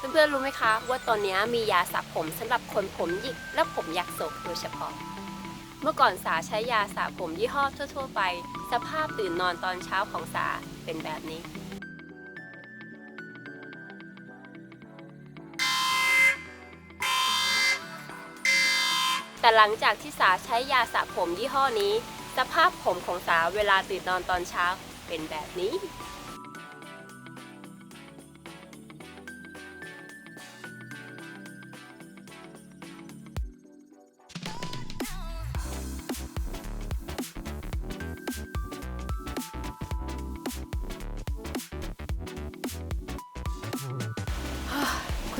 เพื่อนๆรู้ไหมคะ ว่าตอนนี้มียาสระผมสำหรับคนผมหยิกและผมอยากโศกโดยเฉพาะ เมื่อก่อนสาใช้ยาสระผมยี่ห้อทั่ว ๆ ไป สภาพตื่นนอนตอนเช้าของสาเป็นแบบนี้แต่หลังจากที่สาใช้ยาสระผมยี่ห้อนี้ สภาพผมของสาเวลาตื่นนอนตอนเช้าเป็นแบบนี้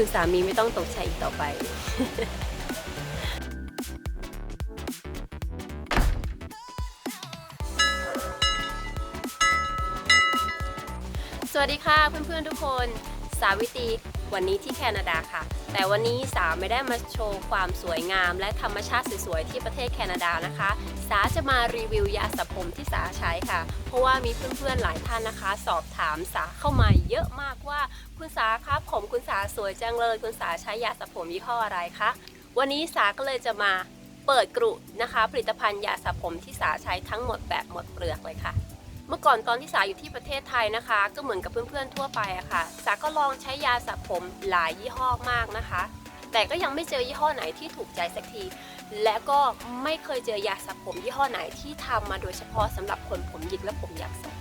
คุณสามีไม่ต้องตกใจอีกต่อไป สวัสดีค่ะเพื่อนๆทุกคน สาวิตรีวันนี้ที่แคนาดาค่ะ แต่วันนี้สาไม่ได้มาโชว์ความสวยงาม และธรรมชาติสวยๆที่ประเทศแคนาดานะคะ สาจะมารีวิวยาสระผมที่สาใช้ค่ะ เพราะว่ามีเพื่อนๆหลายท่านนะคะ สอบถามสาเข้ามาเยอะมากว่าคุณสาคะผมคุณสาสวยจังเลยคุณสาใช้ยาสระผมยี่ห้ออะไรคะวันนี้สาก็เลยจะมาเปิดกรุนะคะ ผลิตภัณฑ์ยาสระผมที่สาใช้ทั้งหมดแบบหมดเปลือกเลยค่ะ เมื่อก่อนตอนที่สาอยู่ที่ประเทศไทยนะคะ ก็เหมือนกับเพื่อนๆทั่วไปอะค่ะ สาก็ลองใช้ยาสระผมหลายยี่ห้อมากนะคะ แต่ก็ยังไม่เจอยี่ห้อไหนที่ถูกใจสักที และก็ไม่เคยเจอยาสระผมยี่ห้อไหนที่ทำมาโดยเฉพาะสำหรับคนผมหยิกและผมอยากโศก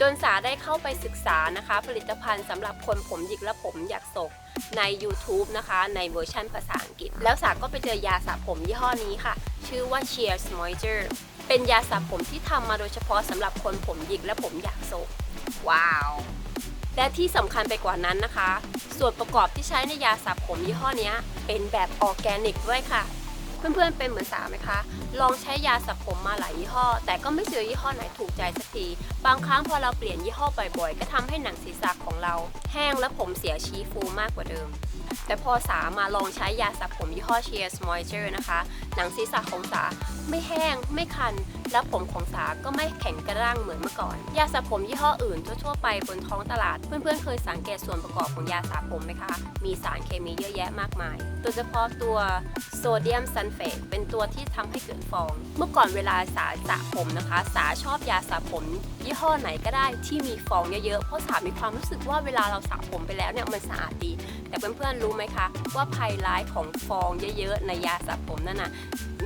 จนสาได้เข้าไปศึกษานะคะ ผลิตภัณฑ์สำหรับคนผมหยิกและผมอยากโศกใน YouTube นะคะ ในเวอร์ชันภาษาอังกฤษ แล้วสาก็ไปเจอยาสระผมยี่ห้อนี้ค่ะ ชื่อว่า Cheers Moisture เป็นยาสระผมที่ทำมาโดยเฉพาะสำหรับคนผมหยิกและผมอยากโศกว้าว และที่สำคัญไปกว่านั้นนะคะ ส่วนประกอบที่ใช้ในยาสระผมยี่ห้อนี้เป็นแบบออร์แกนิกด้วยค่ะ เพื่อนๆเป็นเหมือนสาไหมคะ ลองใช้ยาสระผมมาหลายยี่ห้อ แต่ก็ไม่เจอยี่ห้อไหนถูกใจสักที บางครั้งพอเราเปลี่ยนยี่ห้อบ่อยๆ ก็ทำให้หนังศีรษะของเรา แห้งและผมเสียชี้ฟูมากกว่าเดิม แต่พอสามาลองใช้ยาสระผมยี่ห้อ Cheers Moisture นะคะ หนังศีรษะของสาไม่แห้งไม่คันและผมของสาก็ไม่แข็งกระด้างเหมือนเมื่อก่อน ยาสระผมยี่ห้ออื่นทั่วๆไปบนท้องตลาด เพื่อนๆ เคยสังเกตส่วนประกอบของยาสระผมไหมคะ มีสารเคมีเยอะแยะมากมาย โดยเฉพาะตัวโซเดียมซัลเฟตเป็นตัวที่ทำให้เกิดฟอง เมื่อก่อนเวลาสาสระผมนะคะ สาชอบยาสระผม ยี่ห้อไหนก็ได้ที่มีฟองเยอะๆ เพราะสามีความรู้สึกว่าเวลาเราสระผมไปแล้วเนี่ยมันสะอาดดี แต่เพื่อนๆรู้ไหมคะว่าภัยร้ายของฟองเยอะๆในยาสระผมนั่นน่ะ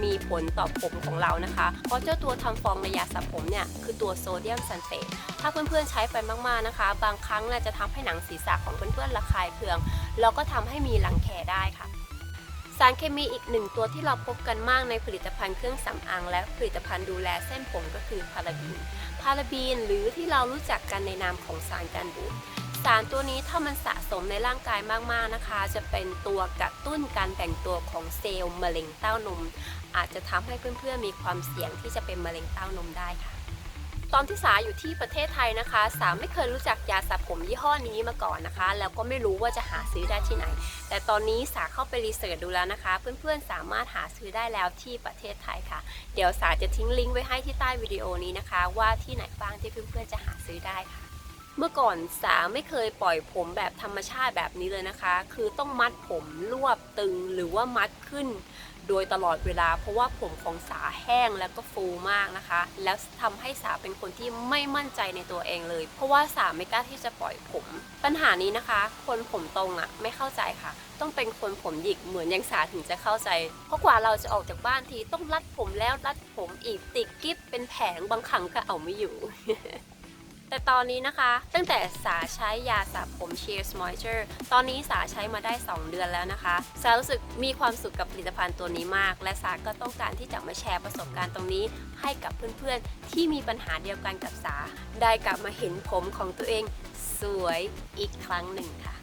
มีผลต่อผมของเรานะคะ เพราะเจ้าตัวัวทำฟองในยาสระผมเนี่ยคือตัวโซเดียมซัลเฟต ถ้าเพื่อนๆใช้ไปมากๆนะคะ บางครั้งน่ะจะทำให้หนังศีรษะของเพื่อนๆระคายเคือง แล้วก็ทำให้มีรังแคได้ค่ะ สารเคมีอีกหนึ่งตัวที่เราพบกันมากในผลิตภัณฑ์เครื่องสำอางและผลิตภัณฑ์ดูแลเส้นผมก็คือพาราบีน พาราบีนหรือที่เรารู้จักกันในนามของสารกันบูด สารตัวนี้ถ้ามันสะสมในร่างกายมากๆนะคะ จะเป็นตัวกระตุ้นการแบ่งตัวของเซลล์มะเร็งเต้านม อาจจะทำให้เพื่อนๆมีความเสี่ยงที่จะเป็นมะเร็งเต้านมได้ค่ะ ตอนที่สาอยู่ที่ประเทศไทยนะคะ สาไม่เคยรู้จักยาสระผมยี่ห้อนี้มาก่อนนะคะ แล้วก็ไม่รู้ว่าจะหาซื้อได้ที่ไหน แต่ตอนนี้สาเข้าไปรีเสิร์ชดูแล้วนะคะ เพื่อนๆสามารถหาซื้อได้แล้วที่ประเทศไทยค่ะ เดี๋ยวสาจะทิ้งลิงก์ไว้ให้ที่ใต้วิดีโอนี้นะคะ ว่าที่ไหนบ้างที่เพื่อนๆจะหาซื้อได้ค่ะ เมื่อก่อนสาไม่เคยปล่อยผมแบบธรรมชาติแบบนี้เลยนะคะ คือต้องมัดผมรวบตึงหรือว่ามัดขึ้น โดยตลอดเวลา เพราะว่าผมของสาแห้งแล้วก็ฟูมากนะคะ แล้วทำให้สาเป็นคนที่ไม่มั่นใจในตัวเองเลย เพราะว่าสาไม่กล้าที่จะปล่อยผม ปัญหานี้นะคะ คนผมตรงอะ่ะไม่เข้าใจค่ะ ต้องเป็นคนผมหยิกเหมือนอยังสาถึงจะเข้าใจ เพราะกว่าเราจะออกจากบ้านทีต้องรัดผมแล้วรัดผมอีกติดกิ๊บเป็นแผงบางครั้งก็เอาไม่อยู่ แต่ตอนนี้นะคะ ตั้งแต่สาใช้ยาสระผม Cheers Moisture ตอนนี้สาใช้มาได้ 2 เดือนแล้วนะคะ สารู้สึกมีความสุขกับผลิตภัณฑ์ตัวนี้มาก และสาก็ต้องการที่จะมาแชร์ประสบการณ์ตรงนี้ ให้กับเพื่อนๆ ที่มีปัญหาเดียวกันกับสา ได้กลับมาเห็นผมของตัวเองสวยอีกครั้งหนึ่งค่ะ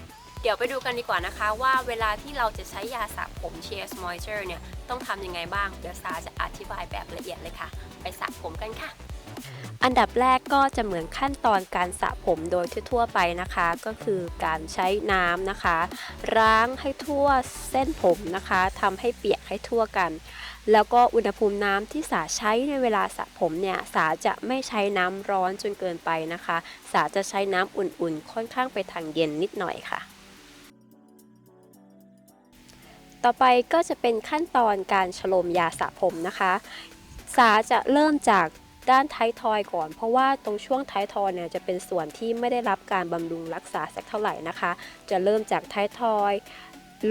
เดี๋ยวไปดูกันดีกว่านะคะว่าเวลาที่เราจะใช้ยาสระผม Cheers Moisture เนี่ยต้องทำยังไงบ้าง เดี๋ยวสาจะอธิบายแบบละเอียดเลยค่ะ ไปสระผมกันค่ะ อันดับแรกก็จะเหมือนขั้นตอนการสระผมโดยทั่วไปนะคะ ก็คือการใช้น้ำนะคะ ล้างให้ทั่วเส้นผมนะคะทำให้เปียกให้ทั่วกัน แล้วก็อุณหภูมิน้ำที่สาใช้ในเวลาสระผมเนี่ยสาจะไม่ใช้น้ำร้อนจนเกินไปนะคะ สาจะใช้น้ำอุ่นๆ ค่อนข้างไปทางเย็นนิดหน่อยค่ะต่อไปก็จะเป็นขั้นตอนการฉโลมยาสระผมนะคะ สาจะเริ่มจาก ด้านท้ายทอยก่อน เพราะว่าตรงช่วงท้ายทอยเนี่ยจะเป็นส่วนที่ไม่ได้รับการบำรุงรักษาสักเท่าไหร่นะคะ จะเริ่มจากท้ายทอย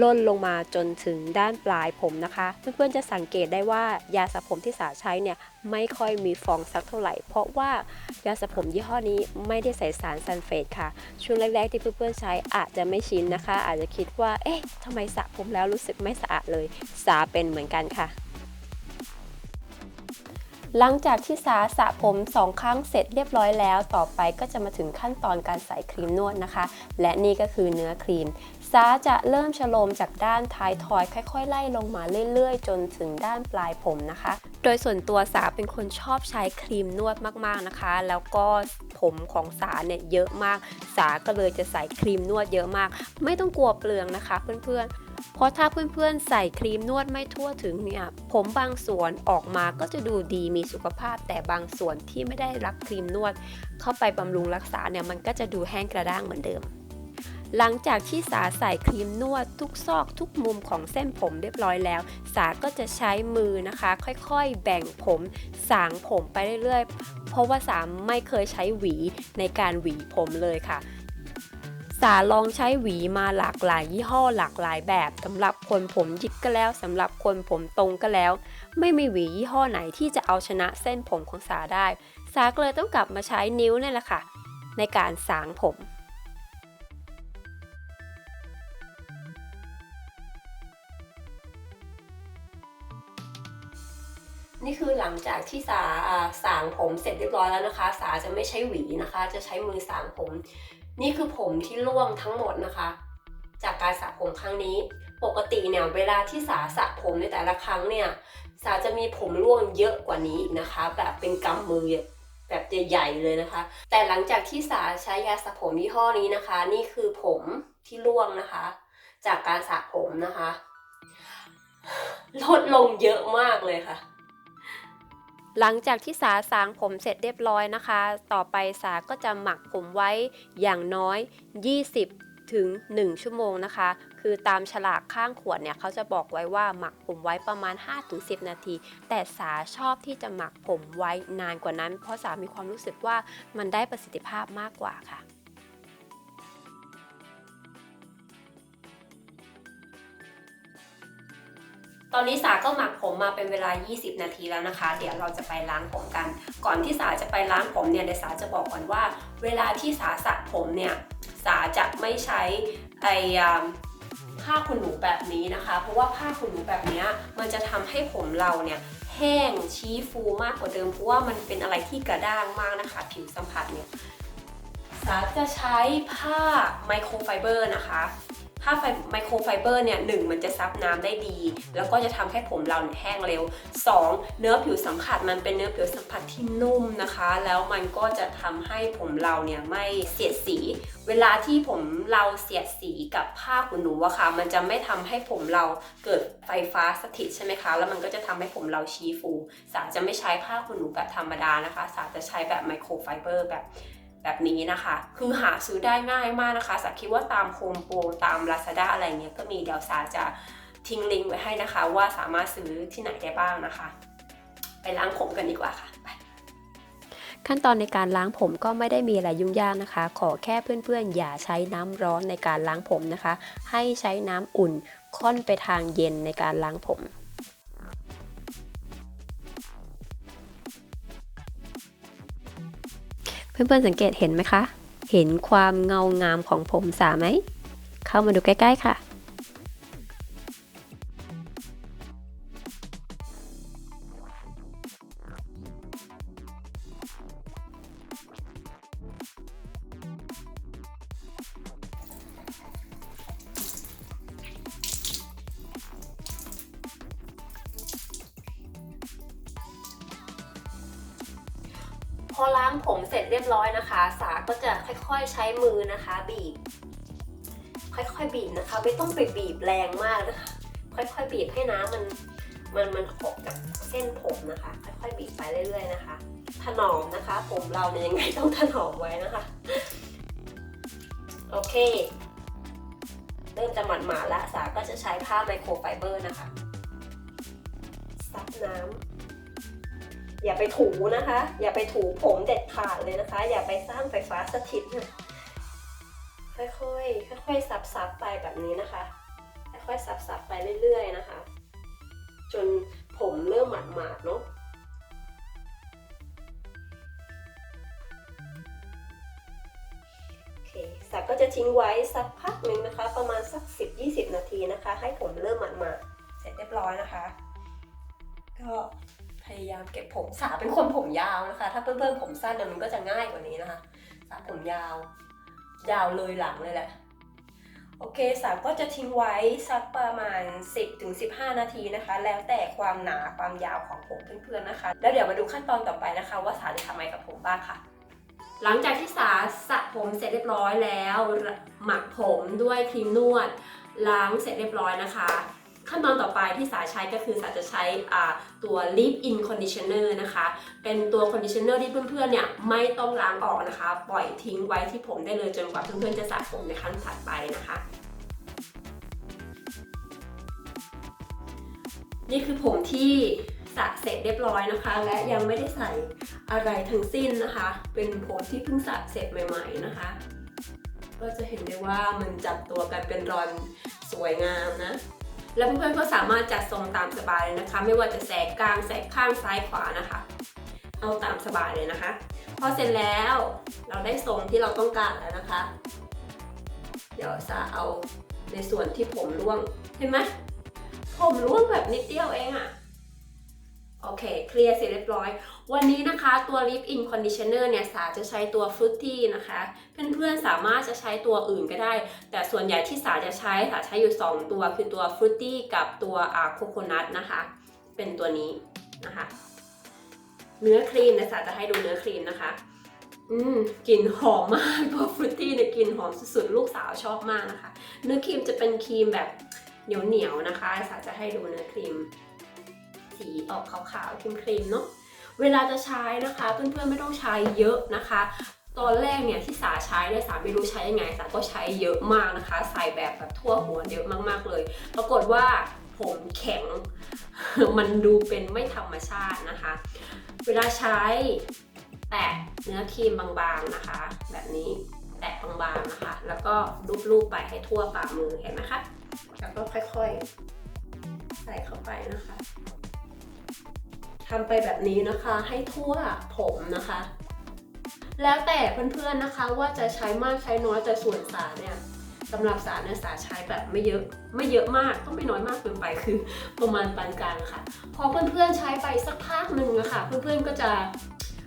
ล่นลงมาจนถึงด้านปลายผมนะคะ เพื่อนๆจะสังเกตได้ว่ายาสระผมที่สาใช้เนี่ยไม่ค่อยมีฟองสักเท่าไหร่ เพราะว่ายาสระผมยี่ห้อนี้ไม่ได้ใส่สารซัลเฟตค่ะ ช่วงแรกๆที่เพื่อนๆใช้อาจจะไม่ชินนะคะ อาจจะคิดว่าเอ๊ะทำไมสระผมแล้วรู้สึกไม่สะอาดเลยสาเป็นเหมือนกันค่ะ หลังจากที่สาสระผมสองครั้งเสร็จเรียบร้อยแล้ว ต่อไปก็จะมาถึงขั้นตอนการใส่ครีมนวดนะคะ และนี่ก็คือเนื้อครีมสาจะเริ่มฉโลมจากด้านท้ายทอย ค่อยๆ ไล่ลงมาเรื่อยๆ จนถึงด้านปลายผมนะคะ โดยส่วนตัวสาเป็นคนชอบใช้ครีมนวดมากๆนะคะ แล้วก็ผมของสาเนี่ยเยอะมาก สาก็เลยจะใส่ครีมนวดเยอะมาก ไม่ต้องกลัวเปลืองนะคะ เพื่อนๆ เพราะถ้าเพื่อนๆใส่ครีมนวดไม่ทั่วถึงเนี่ย ผมบางส่วนออกมาก็จะดูดีมีสุขภาพ แต่บางส่วนที่ไม่ได้รับครีมนวด เข้าไปบำรุงรักษาเนี่ยมันก็จะดูแห้งกระด้างเหมือนเดิม หลังจากที่สาใส่ครีมนวดทุกซอกทุกมุมของเส้นผมเรียบร้อยแล้ว สาก็จะใช้มือนะคะ ค่อยๆ แบ่งผมสางผมไปเรื่อยๆ เพราะว่าสาไม่เคยใช้หวีในการหวีผมเลยค่ะ สาลองใช้หวีมาหลากหลายยี่ห้อหลากหลายแบบสำหรับคนผมหยิกก็แล้วสำหรับคนผมตรงก็แล้ว ไม่มีหวียี่ห้อไหนที่จะเอาชนะเส้นผมของสาได้ สาก็เลยต้องกลับมาใช้นิ้วนี่แหละค่ะ ในการสางผมนี่คือหลังจากที่สาสางผมเสร็จเรียบร้อยแล้วนะคะ สาจะไม่ใช้หวีนะคะ จะใช้มือสางผม นี่คือผมที่ร่วงทั้งหมดนะคะ จากการสระผมครั้งนี้ ปกติเนี่ยเวลาที่สาสระผมในแต่ละครั้งเนี่ยสาจะมีผมร่วงเยอะกว่านี้นะคะ แบบเป็นกำมือแบบใหญ่ๆเลยนะคะ แต่หลังจากที่สาใช้ยาสระผมยี่ห้อนี้นะคะ นี่คือผมที่ร่วงนะคะ จากการสระผมนะคะ ลดลงเยอะมากเลยค่ะ หลังจากที่สาสางผมเสร็จเรียบร้อยนะคะ ต่อไปสาก็จะหมักผมไว้อย่างน้อย 20 ถึง 1 ชั่วโมงนะคะ คือตามฉลากข้างขวดเนี่ยเขาจะบอกไว้ว่าหมักผมไว้ประมาณ 5-10 นาที แต่สาชอบที่จะหมักผมไว้นานกว่านั้น เพราะสามีความรู้สึกว่ามันได้ประสิทธิภาพมากกว่าค่ะ ตอนนี้สาก็หมักผมมาเป็นเวลา 20 นาทีแล้วนะคะ เดี๋ยวเราจะไปล้างผมกัน ก่อนที่สาจะไปล้างผมเนี่ยเดี๋ยวสาจะบอกก่อนว่า เวลาที่สาสระผมเนี่ยสาจะไม่ใช้ไอ้ผ้าขนหนูแบบนี้นะคะ เพราะว่าผ้าขนหนูแบบนี้มันจะทำให้ผมเราเนี่ยแห้งชี้ฟูมากกว่าเดิมเพราะว่ามันเป็นอะไรที่กระด้างมากนะคะ ผิวสัมผัสเนี่ยสาจะใช้ผ้าไมโครไฟเบอร์นะคะ ผ้าไฟไมโครไฟเบอร์เนี่ยหนึ่งมันจะซับน้ำได้ดี แล้วก็จะทำให้ผมเราเแห้งเร็ว 2. เนื้อผิวสัมผัสมันเป็นเนื้อผิวสัมผัสที่นุ่มนะคะ แล้วมันก็จะทำให้ผมเราเนี่ยไม่เสียดสี เวลาที่ผมเราเสียดสีกับผ้าขนหนูอะค่ะ มันจะไม่ทำให้ผมเราเกิดไฟฟ้าสถิตใช่ไหมคะ แล้วมันก็จะทำให้ผมเราชี้ฟู สาจะไม่ใช้ผ้าขนหนูแบบธรรมดานะคะ สาจะใช้แบบไมโครไฟเบอร์แบบ แบบนี้นะคะ คือหาซื้อได้ง่ายมากนะคะสาคิดว่าตามโฮมโปรตาม Lazada อะไรเงี้ยก็มีเดี๋ยวสาจะทิ้งลิงก์ไว้ให้นะคะ ว่าสามารถซื้อที่ไหนได้บ้างนะคะ ไปล้างผมกันดีกว่าค่ะไปขั้นตอนในการล้างผมก็ไม่ได้มีอะไรยุ่งยากนะคะ ขอแค่เพื่อนๆ อย่าใช้น้ำร้อนในการล้างผมนะคะ ให้ใช้น้ำอุ่นค่อนไปทางเย็นในการล้างผม เพื่อนๆสังเกตเห็นไหมคะ เห็นความเงางามของผมสาไหม เข้ามาดูใกล้ ๆ ค่ะ พอล้างผมเสร็จเรียบร้อยนะคะ สาก็จะค่อยๆใช้มือนะคะ บีบ ค่อยๆบีบนะคะ ไม่ต้องไปบีบแรงมากนะคะ ค่อยๆบีบให้น้ำมันมันมันขบกับเส้นผมนะคะ ค่อยๆบีบไปเรื่อย ๆนะคะ ถนอมนะคะ ผมเราเนี่ยยังไงต้องถนอมไว้นะคะ โอเค เริ่มจะหมาดๆละสาก็จะใช้ผ้าไมโครไฟเบอร์นะคะซับน้ำ อย่าไปถูนะคะ อย่าไปถูผมเด็ดขาดเลยนะคะ อย่าไปสร้างไฟฟ้าสถิตนะค่อยๆค่อยๆซับๆไปแบบนี้นะคะ ค่อยๆซับๆไปเรื่อยๆนะคะ จนผมเริ่มหมาดๆเนาะโอเคสักก็จะทิ้งไว้สักพักหนึ่งนะคะ ประมาณสัก 10-20 นาทีนะคะ ให้ผมเริ่มหมาดๆเสร็จเรียบร้อยนะคะ ก็ พยายามเก็บผมสาเป็นคนผมยาวนะคะ ถ้าเพื่อนๆผมสั้นเนี่ยมันก็จะง่ายกว่านี้นะคะสาผมยาว ยาวเลยหลังเลยแหละโอเคสาก็จะทิ้งไว้สักประมาณ 10-15 นาทีนะคะ แล้วแต่ความหนาความยาวของผมเพื่อนๆนะคะ แล้วเดี๋ยวมาดูขั้นตอนต่อไปนะคะ ว่าสาจะทำอะไรกับผมบ้างค่ะ หลังจากที่สาสระผมเสร็จเรียบร้อยแล้ว หมักผมด้วยครีมนวดล้างเสร็จเรียบร้อยนะคะ ขั้นตอนต่อไปที่สาใช้ก็คือสาจะใช้ตัว Leave In Conditioner นะคะ เป็นตัว conditioner ที่เพื่อนๆเนี่ยไม่ต้องล้างออกนะคะ ปล่อยทิ้งไว้ที่ผมได้เลยจนกว่าเพื่อนๆจะสระผมในครั้งถัดไปนะคะนี่คือผมที่สระเสร็จเรียบร้อยนะคะ และยังไม่ได้ใส่อะไรทั้งสิ้นนะคะ เป็นผมที่เพิ่งสระเสร็จใหม่ ๆนะคะ ก็จะเห็นได้ว่ามันจับตัวกันเป็นรอนสวยงามนะ แล้วเพื่อนๆก็สามารถจัดทรงตามสบายเลยนะคะ ไม่ว่าจะแสกกลางแสกข้างซ้ายขวานะคะ เอาตามสบายเลยนะคะ พอเสร็จแล้วเราได้ทรงที่เราต้องการแล้วนะคะ เดี๋ยวจะเอาในส่วนที่ผมร่วงเห็นไหมผมร่วงแบบนิดเดียวเองอะ โอเค เคลียร์เสร็จเรียบร้อย วันนี้นะคะตัว Lip In Conditioner เนี่ยสาจะใช้ตัว Fruity นะคะ เพื่อนๆสามารถจะใช้ตัวอื่นก็ได้ แต่ส่วนใหญ่ที่สาจะใช้สาใช้อยู่ 2 ตัวคือตัว Fruity กับตัวอ่าโคโคนัทนะคะ เป็นตัวนี้นะคะ เนื้อครีมนะสาจะให้ดูเนื้อครีมนะคะ อืมกลิ่นหอมมากตัวฟรุตตี้เนี่ยกลิ่นหอมสุดๆ ลูกสาวชอบมากนะคะ เนื้อครีมจะเป็นครีมแบบเหนียวๆนะคะสาจะให้ดูเนื้อครีม สีออกขาวๆครีมๆเนาะเวลาจะใช้นะคะเพื่อนๆไม่ต้องใช้เยอะนะคะ ตอนแรกเนี่ยที่สาใช้เนี่ยสาไม่รู้ใช้ยังไงสาก็ใช้เยอะมากนะคะ ใส่แบบแบบทั่วหัวเยอะมากๆเลย ปรากฏว่าผมแข็งมันดูเป็นไม่ธรรมชาตินะคะ เวลาใช้แตะเนื้อครีมบางๆนะคะ แบบนี้แตะบางๆนะคะ แล้วก็ลูบๆไปให้ทั่วฝ่ามือเห็นไหมคะแล้วก็ค่อยๆ ใส่เข้าไปนะคะ ทำไปแบบนี้นะคะให้ทั่วผมนะคะ แล้วแต่เพื่อนๆนะคะว่าจะใช้มากใช้น้อยแต่ส่วนสาเนี่ยสำหรับสาเนี่ยสาใช้แบบไม่เยอะไม่เยอะมากต้องไม่น้อยมากเกินไปคือประมาณปานกลางค่ะ พอเพื่อนๆใช้ไปสักพักหนึ่งอะค่ะเพื่อนๆก็จะ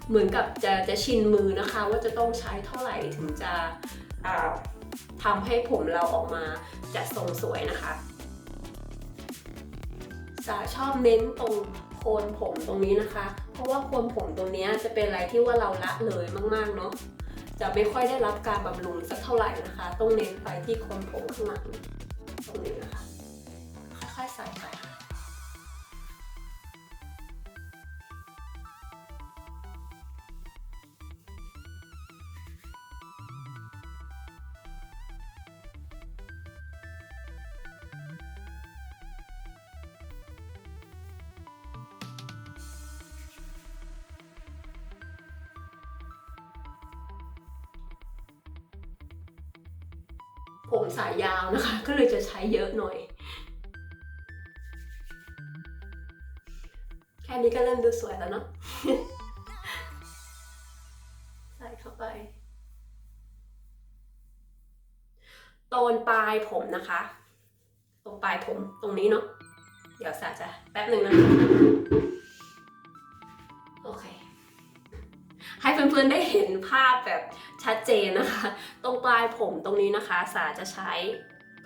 เหมือนกับจะจะชินมือนะคะ ว่าจะต้องใช้เท่าไหร่ถึงจะอ่าทำให้ผมเราออกมาจัดทรงสวยนะคะสาชอบเน้นตรง โคนผมตรงนี้นะคะ เพราะว่าโคนผมตรงนี้จะเป็นอะไรที่ว่าเราละเลยมากๆเนาะจะไม่ค่อยได้รับการบำรุงสักเท่าไหร่นะคะ ต้องเน้นไปที่โคนผมข้างหลังตรงนี้นะคะ ค่อยๆใส่ไป ผมสายยาวนะคะ ก็เลยจะใช้เยอะหน่อย แค่นี้ก็เริ่มดูสวยแล้วเนาะใส่เข้าไปโตนปลายผมนะคะ ตรงปลายผมตรงนี้เนาะเดี๋ยวสาจะแป๊บหนึ่งนะคะโอเค ให้เพื่อนๆได้เห็นภาพแบบชัดเจนนะคะ ตรงปลายผมตรงนี้นะคะ สาจะใช้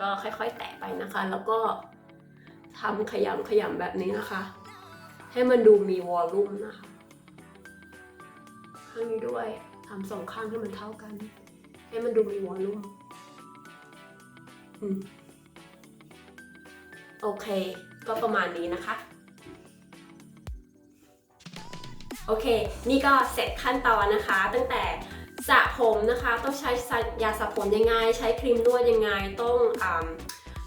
ก็ค่อยๆ แตะไปนะคะ แล้วก็ทำขยำขยำแบบนี้นะคะ ให้มันดูมีวอลลุ่มนะคะ ข้างนี้ด้วยทำสองข้างให้มันเท่ากัน ให้มันดูมีวอลลุ่มโอเค ก็ประมาณนี้นะคะ โอเค นี่ก็เสร็จขั้นตอนนะคะ ตั้งแต่สระผมนะคะ ต้องใช้ยาสระผมยังไง ใช้ครีมนวดยังไง ต้องอ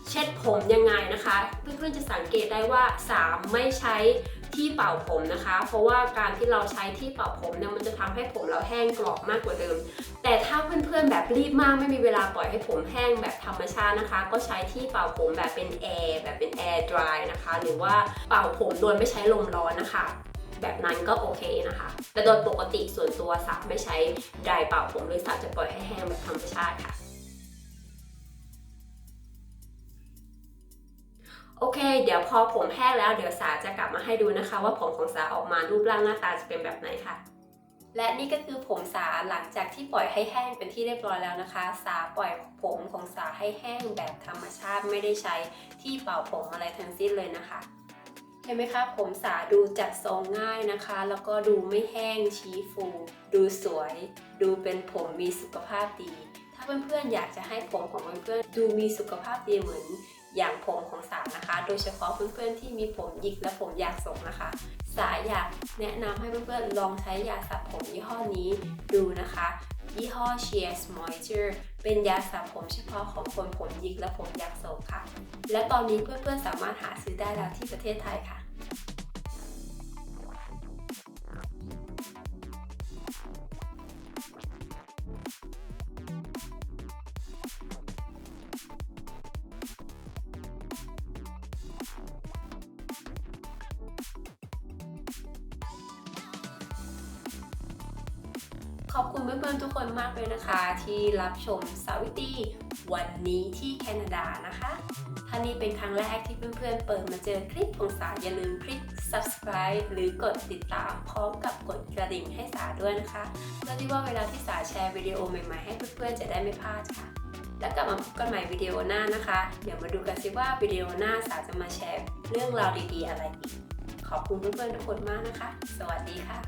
เช็ดผมยังไงนะคะ เพื่อนๆจะสังเกตได้ว่าสามไม่ใช้ที่เป่าผมนะคะ เพราะว่าการที่เราใช้ที่เป่าผมเนี่ยมันจะทำให้ผมเราแห้งกรอบมากกว่าเดิม แต่ถ้าเพื่อนๆแบบรีบมากไม่มีเวลาปล่อยให้ผมแห้งแบบธรรมชาตินะคะ ก็ใช้ที่เป่าผมแบบเป็นแอร์แบบเป็นแอร์ดรายนะคะ หรือว่าเป่าผมโดยไม่ใช้ลมร้อนนะคะ แบบนั้นก็โอเคนะคะ แต่โดยปกติส่วนตัวสาไม่ใช้ดร์เป่าผมเลยสาจะปล่อยให้แห้งแบบธรรมชาติค่ะโอเค เดี๋ยวพอผมแห้งแล้วเดี๋ยวสาจะกลับมาให้ดูนะคะ ว่าผมของสาออกมารูปร่างหน้าตาจะเป็นแบบไหนค่ะ และนี่ก็คือผมสาหลังจากที่ปล่อยให้แห้งเป็นที่เรียบร้อยแล้วนะคะ สาปล่อยผมของสาให้แห้งแบบธรรมชาติไม่ได้ใช้ที่เป่าผมอะไรทั้งสิ้นเลยนะคะ เห็นไหมคะ ผมสาดูจัดทรงง่ายนะคะ แล้วก็ดูไม่แห้งชี้ฟู ดูสวย ดูเป็นผมมีสุขภาพดี ถ้าเพื่อนๆอยากจะให้ผมของเพื่อนๆดูมีสุขภาพดีเหมือนอย่างผมของสานะคะ โดยเฉพาะเพื่อนๆที่มีผมหยิกและผมอยากทรงนะคะ สาอยากแนะนำให้เพื่อนๆลองใช้ยาสระผมยี่ห้อนี้ดูนะคะ ยี่ห้อ Shears Moisture เป็นยาสระผมเฉพาะของคนผมหยิกและผมอยากโศกค่ะ และตอนนี้เพื่อนๆสามารถหาซื้อได้แล้วที่ประเทศไทยค่ะ ขอบคุณเพื่อนๆทุกคนมากเลยนะคะ ที่รับชมสาวิตรีวันนี้ที่แคนาดานะคะถ้านี่เป็นครั้งแรกที่เพื่อนๆเปิดมาเจอคลิปของสาอย่าลืมคลิก subscribe หรือกดติดตามพร้อมกับกดกระดิ่งให้สาด้วยนะคะเพื่อที่ว่าเวลาที่สาแชร์วิดีโอใหม่ๆให้เพื่อนๆจะได้ไม่พลาดค่ะ แล้วกลับมาพบกันใหม่วิดีโอหน้านะคะ เดี๋ยวมาดูกันสิว่าวิดีโอหน้าสาจะมาแชร์เรื่องราวดีๆอะไรอีกขอบคุณเพื่อนๆทุกคนมากนะคะ สวัสดีค่ะ